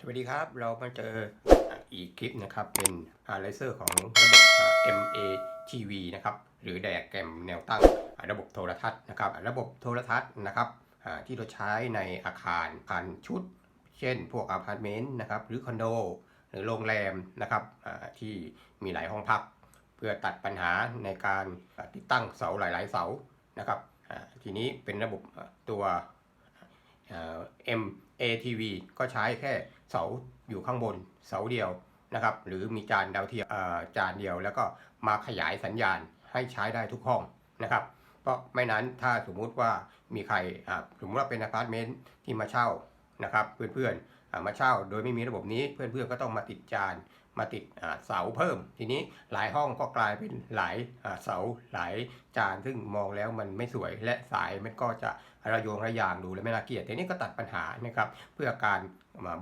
สวัสดีครับเรามาเจออีกคลิปนะครับเป็นอ n a l y z e r ของระบบ MATV นะครับหรือไดอะแกรมแนวตั้งระบบโทรทัศน์นะครับระบบโทรทัศน์นะครับที่เราใช้ในอาคารอาคารชุด เช่น พวกอพาร์ตเมนต์นะครับหรือคอนโดหรือโรงแรมนะครับที่มีหลายห้องพัก เพื่อตัดปัญหาในการติดตั้งเสาหลาย ๆ เสานะครับทีนี้เป็นระบบตัว MATV ก็ใช้แค่ เสาอยู่ข้างบนเสาเดียวนะครับ หรือมีจานดาวเทียมอ่อจานเดียว แล้วก็มาขยายสัญญาณให้ใช้ได้ทุกห้องนะครับ เพราะไม่นั้นถ้าสมมุติว่ามีใครอ่าสมมติว่าเป็นอพาร์ตเมนต์ที่มาเช่านะครับ เพื่อนๆอ่ามาเช่าโดยไม่มีระบบนี้เพื่อนๆก็ต้องมาติดจาน มาติดเสาเพิ่ม ทีนี้หลายห้องก็กลายเป็นหลายเสาหลายจานซึ่งมองแล้วมันไม่สวยและสายมันก็จะระโยงระยางดูแล้วไม่น่าเกลียดทีนี้ก็ตัดปัญหานะครับเพื่อการ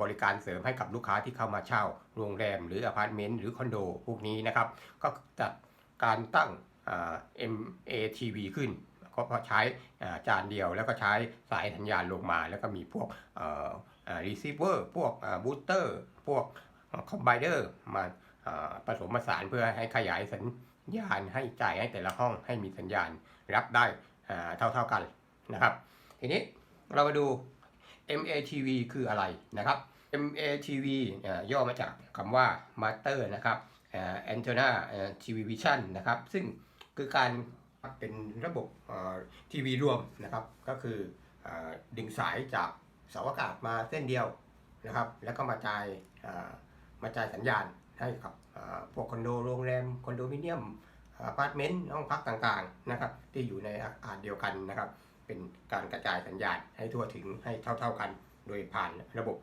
บริการเสริมให้กับลูกค้าที่เข้ามาเช่าโรงแรมหรืออพาร์ตเมนต์หรือคอนโดพวกนี้นะครับก็จัดการตั้ง MATV ขึ้นก็เพราใช้จานเดียวแล้วก็ใช้สายสัญญาณลงมา แล้วก็มีพวกเอ่ออ่า receiver พวกบูสเตอร์พวก คอมไบเดอร์มาผสมผสานเพื่อให้ขยายสัญญาณให้จ่ายให้แต่ละห้องให้มีสัญญาณรับได้อ่าเท่าๆกันนะครับ ทีนี้เรามาดู MATV คืออะไรนะครับ MATV ย่อมาจากคำว่า Master นะครับ Antenna TV Vision นะครับ ซึ่งคือการเป็นระบบทีวีรวมนะครับ ก็คืออดึงสายจากเสาอากาศมาเส้นเดียวนะครับ แล้วก็มาจ่าย มาจ่ายสัญญาณให้กับพวกคอนโดโรงแรมคอนโดมิเนียมอพาร์ตเมนต์ห้องพักต่างๆนะครับที่อยู่ในอาคารเดียวกันนะครับ เป็นการกระจายสัญญาณให้ทั่วถึงให้เท่า ๆกัน โดยผ่านระบบ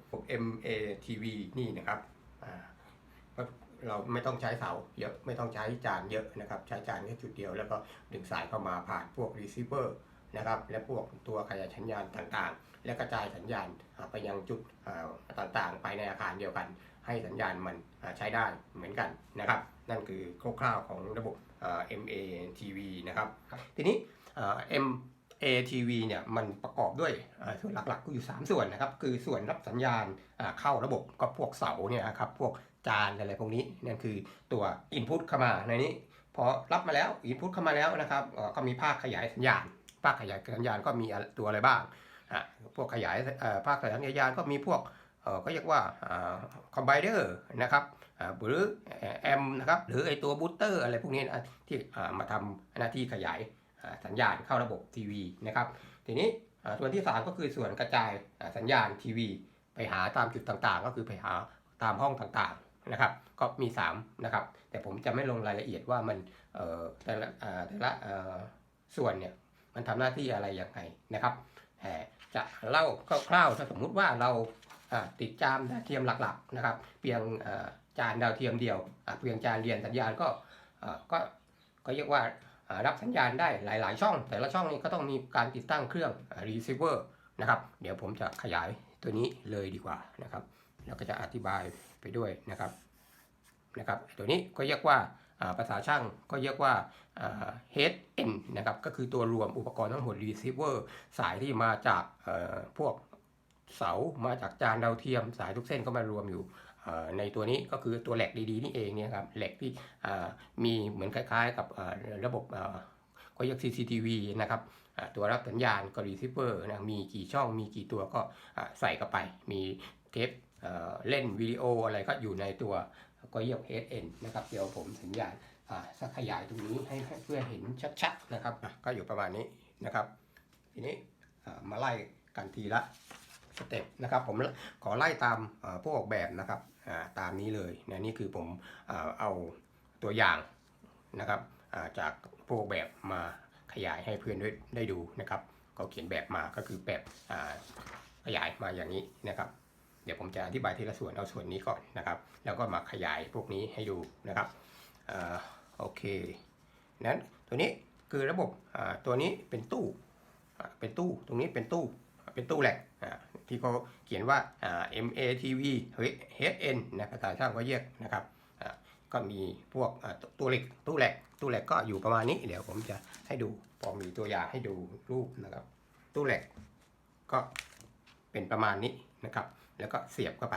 MATV นี่นะครับเราไม่ต้องใช้เสาเยอะไม่ต้องใช้จานเยอะนะครับ ใช้จานแค่จุดเดียว แล้วก็ดึงสายเข้ามาผ่านพวก receiver นะครับ และพวกตัวขยายสัญญาณต่างๆ และกระจายสัญญาณไปยังจุดต่างๆ ไปในอาคารเดียวกัน ให้สัญญาณมันอ่าใช้ได้เหมือนกันนะครับ นั่นคือคร่าวๆของระบบอ่า MATV นะครับ ทีนี้อ่า M ATV เนี่ยมันประกอบด้วยอ่าส่วนหลักๆก็อยู่ 3 ส่วนนะครับ คือส่วนรับสัญญาณอ่าเข้าระบบก็พวกเสาเนี่ยนะครับพวกจานอะไรพวกนี้นั่นคือตัว Input เข้ามาในนี้พอรับมาแล้ว Input เข้ามาแล้วนะครับเอ่อก็มีภาคขยายสัญญาณ ภาคขยายสัญญาณก็มีอะไรตัวอะไรบ้างอะพวกขยายเอ่อภาคขยายสัญญาณก็มีพวกเอ่อ ก็เรียกว่าคอมไบเดอร์นะครับหรือแอมนะครับหรือไอตัวบูสเตอร์อะไรพวกนี้นะที่มาทำหน้าที่ขยายสัญญาณเข้าระบบทีวีนะครับทีนี้ส่วนที่ 3 ก็คือส่วนกระจายสัญญาณทีวี ไปหาตามจุดต่างๆ ก็คือไปหาตามห้องต่างๆนะครับก็มี3นะครับแต่ผมจะไม่ลงรายละเอียดว่ามันแต่ละแต่ละส่วนเนี่ยมันทำหน้าที่อะไรอย่างไรนะครับแต่จะเล่าคร่าวๆถ้าสมมุติว่าเรา ติดจามดาวเทียมหลักๆนะครับเพียงจานดาวเทียมเดียวเพียงจานเรียนสัญญาณก็ก็ก็เรียกว่ารับสัญญาณได้หลาย ๆ ช่อง แต่ละช่องนี้ก็ต้องมีการติดตั้งเครื่อง receiver นะครับ เดี๋ยวผมจะขยายตัวนี้เลยดีกว่านะครับแล้วก็จะอธิบายไปด้วยนะครับนะครับ ตัวนี้ก็เรียกว่าภาษาช่างก็เรียกว่า H.N. นะครับก็คือตัวรวมอุปกรณ์ทั้งหมด receiver สายที่มาจากพวก เสามาจากจานดาวเทียม สายทุกเส้นก็มารวมอยู่ในตัวนี้ก็คือตัวแหลกดีๆนี่เองเนี่ยครับแหลกที่มีเหมือนคล้ายๆ กับระบบก็เรียก CCTV นะครับตัวรับสัญญาณก็ receiver นะมีกี่ช่องมีกี่ตัวก็ใส่เข้าไป มีเทปเเล่นวิดีโออะไรก็อยู่ในตัวก็เรียก HN นะครับเดี๋ยวผมสัญญาณสักขยายตรงนี้ให้เพื่อเห็นชัดๆนะครับก็อยู่ประมาณนี้นะครับ ทีนี้มาไล่กันทีละ สเต็ปนะครับผมขอไล่ตามผู้ออกแบบนะครับตามนี้เลยนะนี่คือผมเอาตัวอย่างนะครับอ่าจากพวกแบบมาขยายให้เพื่อนได้ได,ดูนะครับเขาเขียนแบบมาก็คือแบบขยายมาอย่างนี้นะครับ เดี๋ยวผมจะอธิบายทีละส่วนเอาส่วนนี้ก่อนนะครับ แล้วก็มาขยายพวกนี้ให้ดูนะครับอโอเคนั้นตัวนี้คือระบบตัวนี้เป็นตู้เป็นตู้ตรงนี้เป็นตู้ เป็นตู้แหลกที่เขาเขียนว่า MATV HN นะภาษาช่างก็เรียกนะครับก็มีพวกตตู้เหล็กตู้แหลกตู้แหลกก็อยู่ประมาณนี้ เดี๋ยวผมจะให้ดูพอมีตัวอย่างให้ดูรูปนะครับ ตู้แหลกก็เป็นประมาณนี้นะครับ แล้วก็เสียบเข้าไป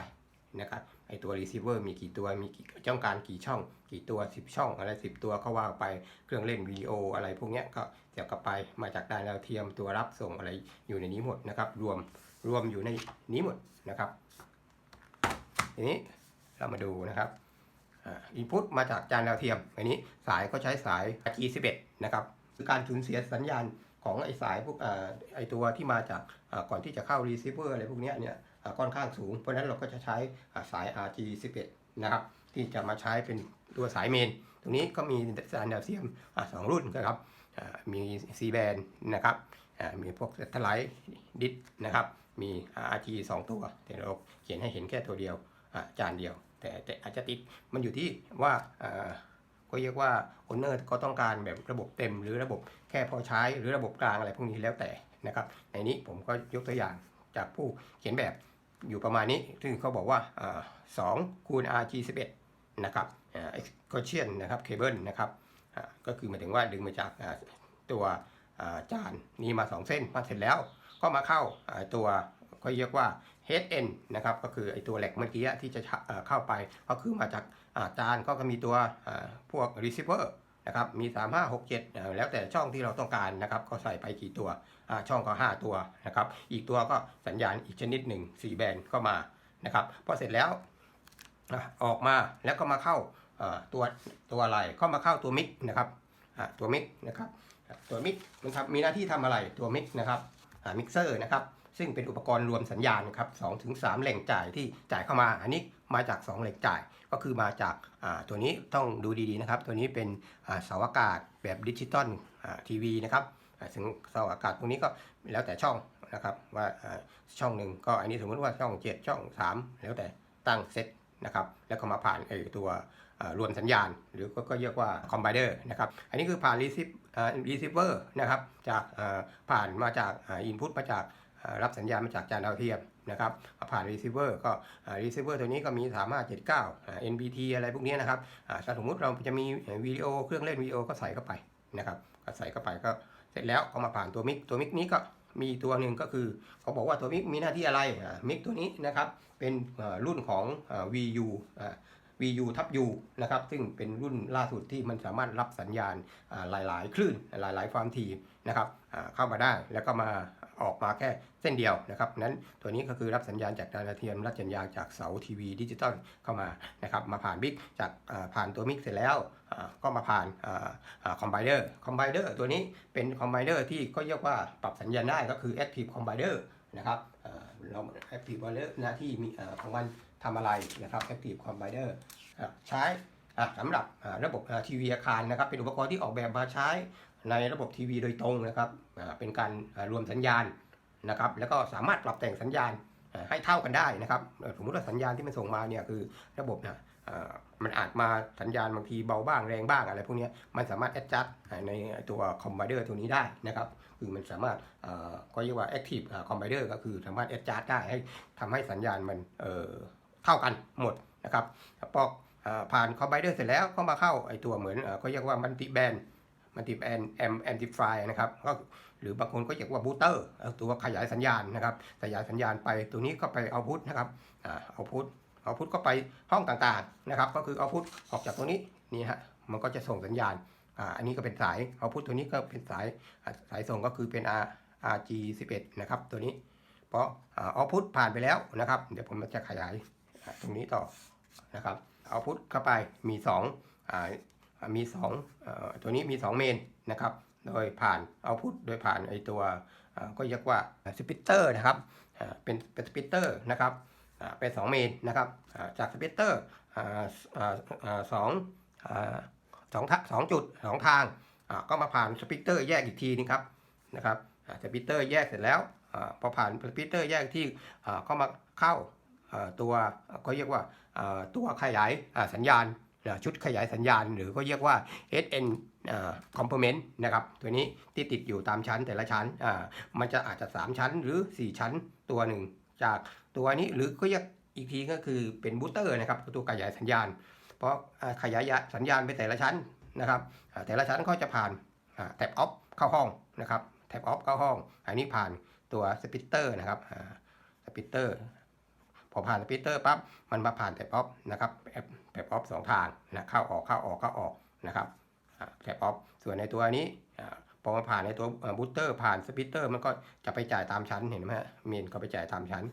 นะครับ ไอตัว receiver มีกี่ตัวมีกี่ต้องการกี่ช่อง กี่ตัว 10 ช่องอะไร 10 ตัวก็ว่าไปเครื่องเล่นวิดีโออะไรพวกเนี้ยก็เสียบกลับไปมาจากดานดาวเทียมตัวรับส่งอะไรอยู่ในนี้หมดนะครับ รวมรวมอยู่ในนี้หมดนะครับ ทีนี้เรามาดูนะครับอินพุตมาจากจานดาวเทียม อันนี้สายก็ใช้สาย G11 นะครับคือการสูญเสียสัญญาณของไอสายพวกเอ่อไอตัวที่มาจากก่อนที่จะเข้า receiver อะไรพวกนี้เนี่ย ค่อนข้างสูง เพราะฉะนั้นเราก็จะใช้สาย RG11 นะครับที่จะมาใช้เป็นตัวสายเมน ตรงนี้ก็มีจานดาวเทียมสองรุ่นนะครับมี C band นะครับมีพวก satellite ดิสนะครับมี RG 2 ตัว แต่เราเขียนให้เห็นแค่ตัวเดียวจานเดียว แต่แต่อาจจะติดมันอยู่ที่ว่าอ่าก็เรียกว่า owner ก็ต้องการแบบระบบเต็มหรือระบบแค่พอใช้หรือระบบกลางอะไรพวกนี้แล้วแต่นะครับในนี้ผมก็ยกตัวอย่างจากผู้เขียนแบบ อยู่ประมาณนี้ ซึ่งเขาบอกว่าอ่า2คูณ RG11 นะครับอ่า excursion นะครับ cable นะครับก็คือหมายถึงว่าดึงมาจากตัวจานนี้มา 2 เส้นมาเสร็จแล้วก็มาเข้าตัวก็เรียกว่า head end นะครับก็คือไอตัวแหลกเมื่อกี้ที่จะเข้าไปก็คือมาจากจานก็มีตัวพวก receiver นะครับมี 3 5 6 7 แล้วแต่ช่องที่เราต้องการนะครับก็ใส่ไปกี่ตัวอ่าช่องก็ 5 ตัวนะครับอีกตัวก็สัญญาณอีกชนิดหนึ่ง4แบนก็มานะครับพอเสร็จแล้วออกมาแล้วก็มาเข้าตัวตัวอะไรก็มาเข้าตัวมิกนะครับอ่าตัวมิกนะครับตัวมิกนะครับมีหน้าที่ทำอะไรตัวมิกนะครับมิกเซอร์นะครับซึ่งเป็นอุปกรณ์รวมสัญญาณครับสองถึงสามแหล่งจ่ายที่จ่ายเข้ามาอันนี้ มาจาก2แหล่งจ่าย ก็คือมาจากตัวนี้ต้องดูดีๆนะครับ ตัวนี้เป็นอ่าเสาอากาศแบบดิจิตอลทีวีนะครับอ่าซึ่งเสาอากาศพวกนี้ก็แล้วแต่ช่องนะครับว่าช่องหนึ่งก็อันนี้สมมติว่าช่อง 7 ช่อง 3 แล้วแต่ตั้งเซตนะครับแล้วก็มาผ่านไอ้ตัวรวมสัญญาณ หรือก็ก็เรียกว่าคอมไบเดอร์นะครับอันนี้คือผ่านรีซิฟรีซิเวอร์นะครับจากผ่านมาจากอินพุตมาจากรับสัญญาณมาจากจานดาวเทียม นะครับผ่าน receiver ก็ receiver ตัวนี้ก็มี 3579อ่า NBT อะไรพวกนี้นะครับถ้าสมมุติเราจะมีวิดีโอเครื่องเล่นวิดีโอก็ใส่เข้าไปนะครับก็ใส่เข้าไปก็เสร็จแล้วก็มาผ่านตัวมิกตัวมิกนี้ก็มีตัวหนึ่งก็คือเขาบอกว่าตัวมิกมีหน้าที่อะไรมิกตัวนี้นะครับเป็นรุ่นของ VU VU ทับ U นะครับซึ่งเป็นรุ่นล่าสุดที่มันสามารถรับสัญญาณหลาย ๆ คลื่นหลาย ๆ ความถี่นะครับเข้ามาได้แล้วก็มา ออกมาแค่เส้นเดียวนะครับนั้นตัวนี้ก็คือรับสัญญาณจากดาวเทียมรับสัญญาณจากเสาทีวีดิจิตอลเข้ามานะครับมาผ่านบิ๊กจากผ่านตัวมิกเสร็จแล้วก็มาผ่านคอมไบเดอร์คอมไบเดอร์ตัวนี้เป็นคอมไบเดอร์ที่ก็เรียกว่าปรับสัญญาณได้ก็คือ Active Combiner นะครับอ่าเรา Active Combiner หน้าที่มีของมันทำอะไรนะครับ Active Combiner อะใช้สำหรับระบบทีวีอาคารนะครับเป็นอุปกรณ์ที่ออกแบบมาใช้ ในระบบทีวีโดยตรงนะครับเป็นการรวมสัญญาณนะครับ แล้วก็สามารถปรับแต่งสัญญาณให้เท่ากันได้นะครับ สมมติว่าสัญญาณที่มันส่งมาเนี่ยคือระบบนะอ่ามันอาจมาสัญญาณบางทีเบาบ้างแรงบ้างอะไรพวกนี้มันสามารถ adjust อ่าในตัว combiner ตัวนี้ได้นะครับ คือมันสามารถก็เรียกว่า active อ่า combiner ก็คือสามารถ adjust ได้ให้ทำให้สัญญาณมันเเท่ากันหมดนะครับพอผ่านคอมไบเดอร์เสร็จแล้วก็มาเข้าไอตัวเหมือนเอ่อก็เรียกว่ามัลติแบน มัลติแบนแอมแอมติฟายนะครับก็หรือบางคนก็เรียกว่าบูเตอร์ตัวขยายสัญญาณนะครับขยายสัญญาณไปตัวนี้ก็ไปเอาพุทนะครับเอาพุทเอาพุทก็ไปห้องต่างๆนะครับ ก็คือเอาพุทออกจากตัวนี้นี่ฮะมันก็จะส่งสัญญาณอ่าอันนี้ก็เป็นสายเอาพุทตัวนี้ก็เป็นสายสายส่งก็คือเป็น R RG11 นะครับตัวนี้ เพราะเอาพุทผ่านไปแล้วนะครับ เดี๋ยวผมจะขยายตรงนี้ต่อนะครับเอาพุทเข้าไปมี2อ่า มี2เอ่อตัวนี้มี 2 เมนนะครับ โดยผ่านเอาพุทโดยผ่านไอตัวก็เรียกว่าสปิเตอร์นะครับเป็นเป็นสปิเตอร์นะครับเป็น 2 เมนนะครับจากสปิเตอร์สองสองทะสองจุดสองทางก็มาผ่านสปิเตอร์แยกอีกทีนึงครับนะครับสปิเตอร์แยกเสร็จแล้วอพอผ่านสปิเตอร์แยกที่ก็มาเข้าตัวก็เรียกว่าตัวขยายสัญญาณ ชุดขยายสัญญาณ หรือก็เรียกว่า SN complement นะครับตัวนี้ที่ติดอยู่ตามชั้นแต่ละชั้นมันจะอาจจะ 3 ชั้นหรือ 4 ชั้นตัวหนึ่งจากตัวนี้หรือก็เรียกอีกทีก็คือเป็นบูสเตอร์นะครับตัวขยายสัญญาณ เพราะอ่าขยายสัญญาณไปแต่ละชั้นนะครับแต่ละชั้นก็จะผ่านแท็บออฟเข้าห้องนะครับแท็บออฟเข้าห้อง อันนี้ผ่านตัวสปิตเตอร์นะครับสปิตเตอร์ พอผ่านสปีเตอร์ปั๊บมันมาผ่านแท็บออฟนะครับแท็บออฟสองทางนะเข้าออกเข้าออกเข้าออกนะครับแท็บออฟส่วนในตัวนี้พอมาผ่านในตัวบูตเตอร์ผ่านสปีเตอร์มันก็จะไปจ่ายตามชั้นเห็นไหมฮะเมนก็ไปจ่ายตามชั้น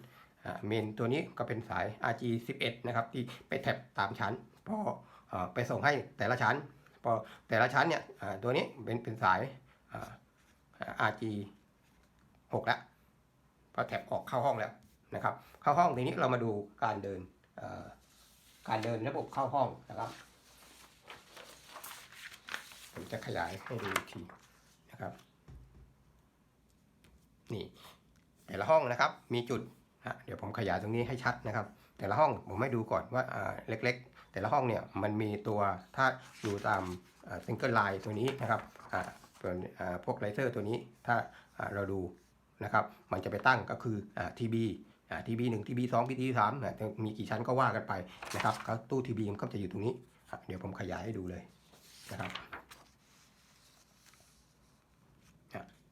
เมนตัวนี้ก็เป็นสาย RG 11 นะครับที่ไปแท็บตามชั้นพอไปส่งให้แต่ละชั้นพอแต่ละชั้นเนี่ยตัวนี้เป็นเป็นสายอ่า RG 6แล้วพอแท็บออกเข้าห้องแล้ว นะครับ เข้าห้องทีนี้เรามาดูการเดินการเดินระบบเข้าห้องนะครับผมจะขยายให้ดูอีกทีนะครับนี่แต่ละห้องนะครับมีจุดฮะเดี๋ยวผมขยายตรงนี้ให้ชัดนะครับ แต่ละห้องผมให้ดูก่อนว่าเล็กๆ แต่ละห้องเนี่ยมันมีตัวถ้าดูตามซิงเกิลไลน์ตัวนี้นะครับส่วนพวกไลเซอร์ตัวนี้ถ้าเราดูนะครับ มันจะไปตั้งก็คืออ่า TB อ่า TB 1 TB 2 TB 3นะจะมีกี่ชั้นก็ว่ากันไปนะครับก็ตู้ TB มันก็จะอยู่ตรงนี้ เดี๋ยวผมขยายให้ดูเลยนะครับ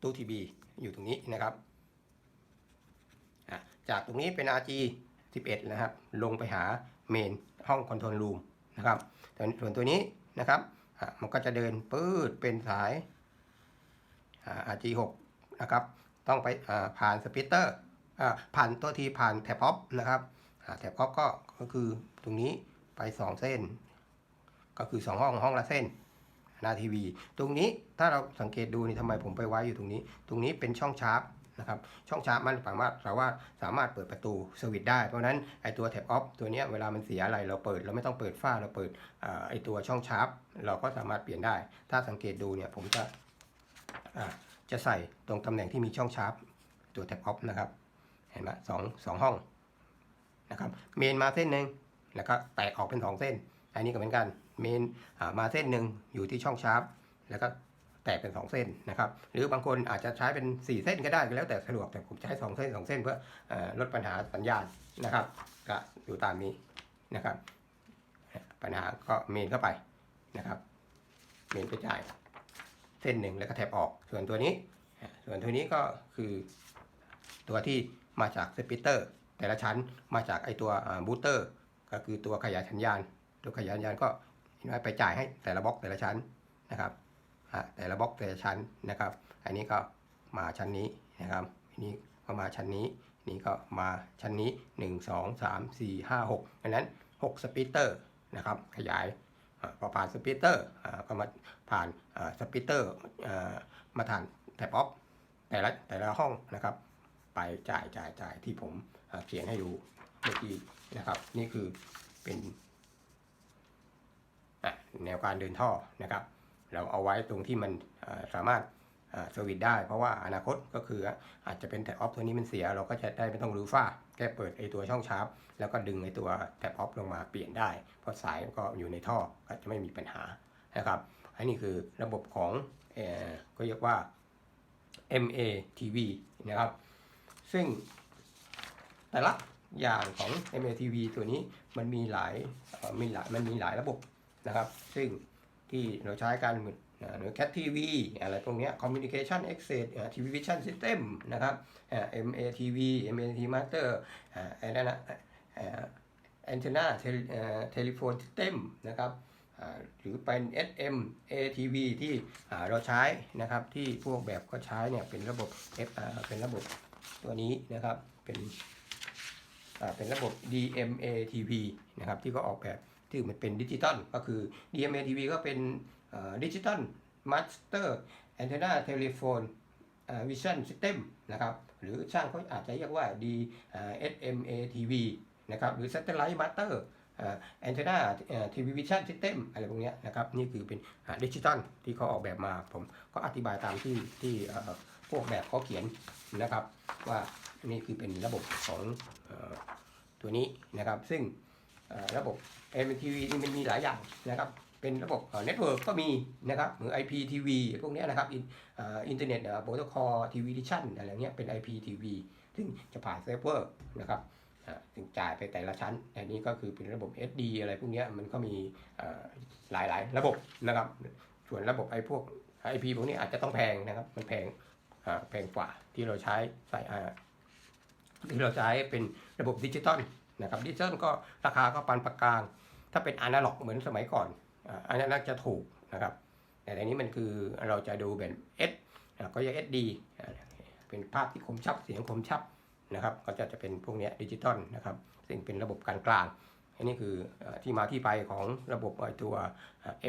ตู้ TB อยู่ตรงนี้นะครับ จากตรงนี้เป็น RG 11 นะครับ ลงไปหาเมนห้องคอนโทรลรูมนะครับส่วนส่วนตัวนี้นะครับมันก็จะเดินปื้ดเป็นสายอ่า RG 6 นะครับ ต้องไปผ่านสปิเตอร์ ผ่านตัวทีผ่านแท็บออฟนะครับแท็บออฟก็ก็คือตรงนี้ไป 2 เส้น ก็คือ 2 ห้องห้องละเส้นหน้าทีวี ตรงนี้ถ้าเราสังเกตดูนี่ทำไมผมไปไว้อยู่ตรงนี้ ตรงนี้เป็นช่องชาร์ปนะครับช่องชาร์ปมันสามารถสามารถสามารถเปิดประตูสวิตได้ เพราะนั้นไอตัวแท็บออฟตัวนี้เวลามันเสียอะไรเราเปิด เราไม่ต้องเปิดฝ้าเราเปิดอไอตัวช่องชาร์ปเราก็สามารถเปลี่ยนได้ ถ้าสังเกตดูเนี่ยผมจะจะใส่ตรงตำแหน่งที่มีช่องชาร์ปตัวแท็บออฟนะครับ เห็นไหมสองสองห้องนะครับเมนมาเส้นหนึ่งแล้วก็แตกออกเป็นสองเส้น อันนี้ก็เหมือนกันเมนมาเส้นหนึ่งอยู่ที่ช่องชาร์ปแล้วก็แตกเป็นสองเส้นนะครับ หรือบางคนอาจจะใช้เป็นสี่เส้นก็ได้ก็แล้วแต่สะดวกแต่ผมใช้สองเส้นสองเส้นเพื่ออลดปัญหาสัญญาณนะครับ ก็อยู่ตามนี้นะครับ ปัญหาก็เมนเข้าไปนะครับ เมนไปจ่ายเส้นหนึ่งแล้วก็แทบออก ส่วนตัวนี้ ส่วนตัวนี้ก็คือตัวที่ มาจากสปิเตอร์ แต่ละชั้นมาจากไอตัวบูตเตอร์ ก็คือตัวขยายสัญญาณ ตัวขยายสัญญาณก็ไปจ่ายให้แต่ละบล็อกแต่ละชั้นนะครับแต่ละบล็อกแต่ละชั้นนะครับ อันนี้ก็มาชั้นนี้นะครับอันนี้ก็มาชั้นนี้ นี่ก็มาชั้นนี้ 1 2 3 4 5 6ดังนั้น 6 สปิเตอร์นะครับขยายพอผ่านสปิเตอร์ก็มาผ่านสปิเตอร์มาผ่านแท็บออฟแต่ละแต่ละห้องนะครับ ไปจ่ายจ่ายจ่ายที่ผมเขียนให้ดูเมื่อกี้นะครับ นี่คือเป็นแนวการเดินท่อนะครับ เราเอาไว้ตรงที่มันสามารถสวิตได้ เพราะว่าอนาคตก็คืออาจจะเป็นแท็บออฟตัวนี้มันเสีย เราก็จะได้ไม่ต้องรื้อฝ้า แค่เปิดไอตัวช่องชาร์ปแล้วก็ดึงไอตัวแท็บออฟลงมาเปลี่ยนได้ เพราะสายก็อยู่ในท่อก็จะไม่มีปัญหานะครับอันนี้คือระบบของอก็เรียกว่า MATV นะครับ ซึ่งแต่ละอย่างของ MATV ตัวนี้มันมีหลายมีหลายมันมีหลายระบบนะครับ ซึ่งที่เราใช้กันเหมือนอ่าหรือ Cat TV อะไรพวกนี้ย Communication Access อ่า TV Vision System นะครับอ่า MATV M A T Master อ่าไอ้นั่นนะอ่า Antenna Tele อ่า Telephone System นะครับหรือเป็น SM ATV ที่เราใช้นะครับที่พวกแบบก็ใช้เนี่ยเป็นระบบ F เป็นระบบ ตัวนี้นะครับเป็นเป็นระบบ DMA TV นะครับที่ก็ออกแบบที่มันเป็นดิจิตอลก็คือ DMA TV ก็เป็นดิจิตอลมาสเตอร์แอนเทนาเทเลโฟนวิชั่นซิสเต็มนะครับหรือช่างเขาอาจจะเรียกว่า DSMA TV นะครับหรือ Satellite Master แอนเทนาทีวีวิชั่นซิสเต็มอะไรพวกนี้นะครับนี่คือเป็นดิจิตอลที่เขาออกแบบมาผมก็อธิบายตามที่ที่พวกแบบเขาเขียน นะครับ ว่านี่คือเป็นระบบของออตัวนี้นะครับ ซึ่งระบบ MTV นี่มันมีหลายอย่างนะครับ เป็นระบบเน็ตเวิร์กก็มีนะครับหรือ IPTV พวกนี้นะครับอินเทอร์เน็ตโปรโตคอลทีวีดิชั่นอะไรเงี้ยเป็น IPTV ซึ่งจะผ่านเซิร์ฟเวอร์นะครับถึงจ่ายไปแต่ละชั้น อันนี้ก็คือเป็นระบบ SD อะไรพวกนี้มันก็มีหลายๆ ระบบนะครับ ส่วนระบบไอ้พวก IP พวกนี้อาจจะต้องแพงนะครับ มันแพง แพงกว่าที่เราใช้ใส่อ่าที่เราใช้เป็นระบบดิจิตอลนะครับดิจิตอลก็ราคาก็ปานปานกลาง ถ้าเป็นอนาล็อกเหมือนสมัยก่อนอันนั้น่าจะถูกนะครับ แต่ในนี้มันคือเราจะดูเป็น S อ่าก็ยก SD อ่าเป็นภาพที่คมชัดเสียงคมชัดนะครับ ก็จะจะเป็นพวกนี้ดิจิตอลนะครับ ซึ่งเป็นระบบกลางกลางอันนี้คือที่มาที่ไปของระบบไอตัว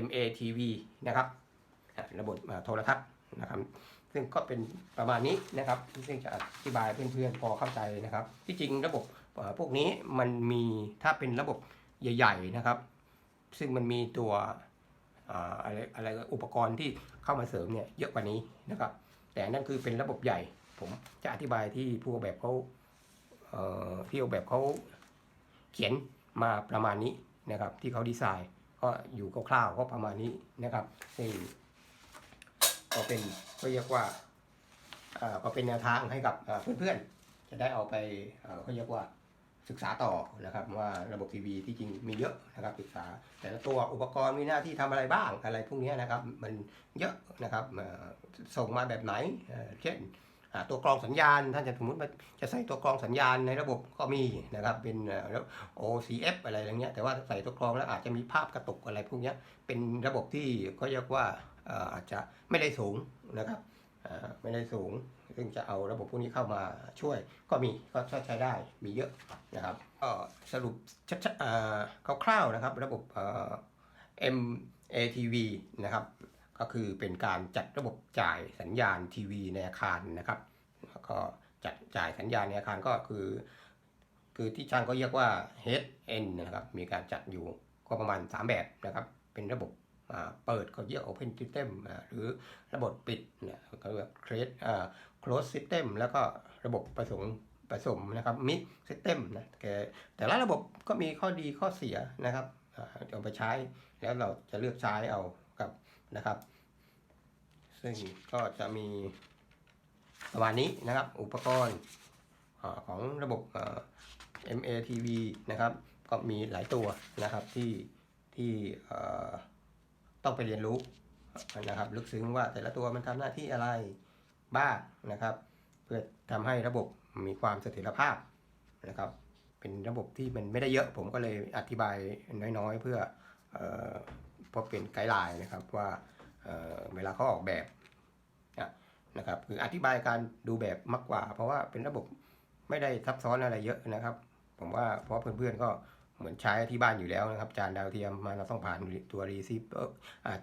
MATV นะครับ ระบบโทรทัศน์นะครับ ซึ่งก็เป็นประมาณนี้นะครับซึ่งจะอธิบายเพื่อนๆพอเข้าใจนะครับ ที่จริงระบบพวกนี้มันมีถ้าเป็นระบบใหญ่ๆนะครับ ซึ่งมันมีตัวอ่าอะไรอะไรอุปกรณ์ที่เข้ามาเสริมเนี่ยเยอะกว่านี้นะครับ แต่นั่นคือเป็นระบบใหญ่ ผมจะอธิบายที่ผู้ออกแบบเขาเอ่อที่ออกแบบเขาเขียนมาประมาณนี้นะครับ ที่เขาดีไซน์ก็อยู่คร่าวๆก็ประมาณนี้นะครับซึ่งก็เป็น ก็เรียกว่าอ่อก็เป็นแนวทางให้กับเพื่อนๆ จะได้เอาไปเอ่อเขาเรียกว่าศึกษาต่อนะครับว่าระบบทีวีที่จริงมีเยอะนะครับศึกษา แต่ละตัวอุปกรณ์มีหน้าที่ทำอะไรบ้างอะไรพวกนี้นะครับมันเยอะนะครับอ่อส่งมาแบบไหนเอ่อเช่น ตัวกรองสัญญาณ ท่านจะสมมติว่าจะใส่ตัวกรองสัญญาณในระบบก็มีนะครับ เป็นเอ่อแล้ว OCF อะไรอย่างเงี้ยแต่ว่าใส่ตัวกรองแล้วอาจจะมีภาพกระตุกอะไรพวกเนี้ยเป็นระบบที่เขาเรียกว่าอาจจะไม่ได้สูงนะครับไม่ได้สูง ซึ่งจะเอาระบบพวกนี้เข้ามาช่วยก็มีก็ใช้ได้มีเยอะนะครับก็สรุปชัดๆคร่าวๆนะครับ ระบบเอ่อ MATV นะครับ ก็คือเป็นการจัดระบบจ่ายสัญญาณทีวีในอาคารนะครับแล้วก็จัดจ่ายสัญญาณในอาคารก็คือ คือที่ช่างก็เรียกว่า HN นะครับ มีการจัดอยู่ก็ประมาณ 3 แบบนะครับ เป็นระบบเปิดก็เรียก Open System หรือระบบปิดเนี่ยก็เรียก Close Close System แล้วก็ระบบผสมผสมนะครับ Mix System นะแต่แต่ละระบบก็มีข้อดีข้อเสียนะครับเอาไปใช้แล้วเราจะเลือกใช้เอา นะครับ ซึ่งก็จะมีประมาณนี้นะครับ อุปกรณ์ของระบบอ่า MATV นะครับ ก็มีหลายตัวนะครับที่ที่ต้องไปเรียนรู้นะครับ ลึกซึ้งว่าแต่ละตัวมันทำหน้าที่อะไรบ้างนะครับ เพื่อทำให้ระบบมีความเสถียรภาพนะครับ เป็นระบบที่มันไม่ได้เยอะผมก็เลยอธิบายน้อยๆ เพื่ออ เพราะเป็นไกด์ไลน์นะครับว่าเเวลาเขาออกแบบนะครับคืออธิบายการดูแบบมากกว่า เพราะว่าเป็นระบบไม่ได้ซับซ้อนอะไรเยอะนะครับ ผมว่าเพราะเพื่อนๆก็เหมือนใช้ที่บ้านอยู่แล้วนะครับจานดาวเทียมมาเราต้องผ่านตัวรีซีเวอร์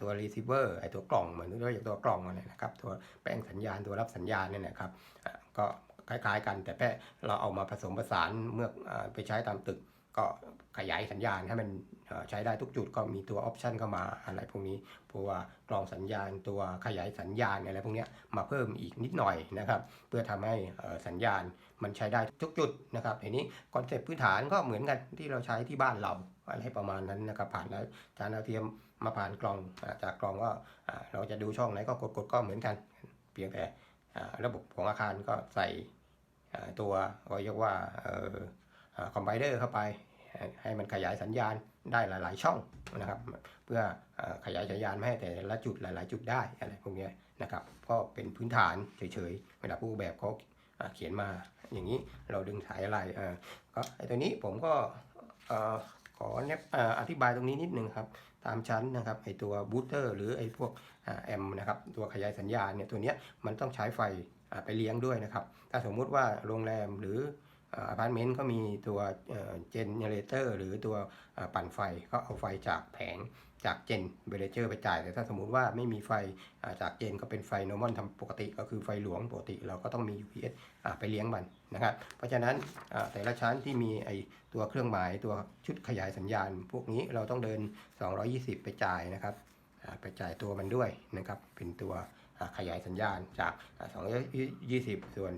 ตัวรีซีเวอร์ไอตัวกล่องเหมือนตัวอย่างตัวกล่องอะไรนะครับ ตัวแป้งสัญญาณตัวรับสัญญาณเนี่ยนะครับก็คล้ายๆกันแต่แค่เราเอามาผสมผสานเมื่อไปใช้ตามตึก ก็ขยายสัญญาณให้มันใช้ได้ทุกจุดก็มีตัวออปชันเข้ามาอะไรพวกนี้เพราะว่ากรองสัญญาณตัวขยายสัญญาณอะไรพวกนี้มาเพิ่มอีกนิดหน่อยนะครับ เพื่อทำให้สัญญาณมันใช้ได้ทุกจุดนะครับทีนี้คอนเซ็ปต์พื้นฐานก็เหมือนกันที่เราใช้ที่บ้านเราอะไรประมาณนั้นนะครับผ่านแล้วจานดาวเทียมมาผ่านกล่องจากกล่องก็เราจะดูช่องไหนก็กดกดๆก็เหมือนกัน เพียงแต่ระบบของอาคารก็ใส่ตัวเรียกว่าคอมไบเดอร์เข้าไป ให้มันขยายสัญญาณได้หลาย ๆ ช่องนะครับ เพื่อขยายสัญญาณไม่ให้แต่ละจุดหลาย ๆ จุดได้อะไรพวกนี้นะครับก็เป็นพื้นฐานเฉย ๆ เวลาผู้แบบเขาเขียนมาอย่างนี้เราดึงสายอะไรก็ไอตัวนี้ผมก็ขอเนบเอ่อธิบายตรงนี้นิดนึงครับตามชั้นนะครับไอตัวบูสเตอร์หรือไอพวกแอมนะครับตัวขยายสัญญาณเนี่ยตัวเนี้ยมันต้องใช้ไฟไปเลี้ยงด้วยนะครับ ถ้าสมมุติว่าโรงแรมหรือ อพาร์ตเมนต์ก็มีตัวเจนเนเรเตอร์หรือตัวปั่นไฟก็เอาไฟจากแผงจากเจนเบรเจอร์ไปจ่าย แต่ถ้าสมมุติว่าไม่มีไฟจากเจนก็เป็นไฟโนมอลทำปกติ ก็คือไฟหลวงปกติ เราก็ต้องมี UPS ไปเลี้ยงมันนะครับ เพราะฉะนั้นแต่ละชั้นที่มีไอตัวเครื่องหมายตัวชุดขยายสัญญาณ พวกนี้เราต้องเดิน 220 ไปจ่ายนะครับไปจ่ายตัวมันด้วยนะครับเป็นตัว ขยายสัญญาณจากอ่า220 ส่วน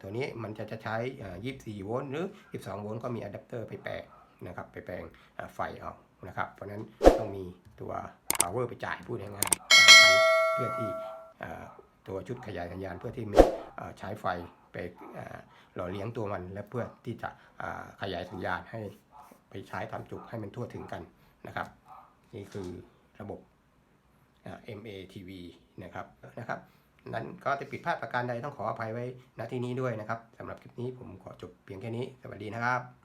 ตัวนี้มันจะจะใช้อ่า24 โวลต์หรือ 12 โวลต์ก็มีอะแดปเตอร์ไปแปลงนะครับไปแปลงไฟเอานะครับ เพราะนั้นต้องมีตัว power ไปจ่ายพูดง่ายๆตานเพื่อที่ตัวชุดขยายสัญญาณเพื่อที่มันอ่าใช้ไฟไปหล่อเลี้ยงตัวมัน และเพื่อที่จะขยายสัญญาณให้ไปใช้ตามจุดให้มันทั่วถึงกันนะครับ นี่คือระบบ MATV นะครับนะครับนั้นก็จะผิดพลาดประการใดต้องขออภัยไว้ณที่นี้ด้วยนะครับสำหรับคลิปนี้ผมขอจบเพียงแค่นี้ สวัสดีนะครับ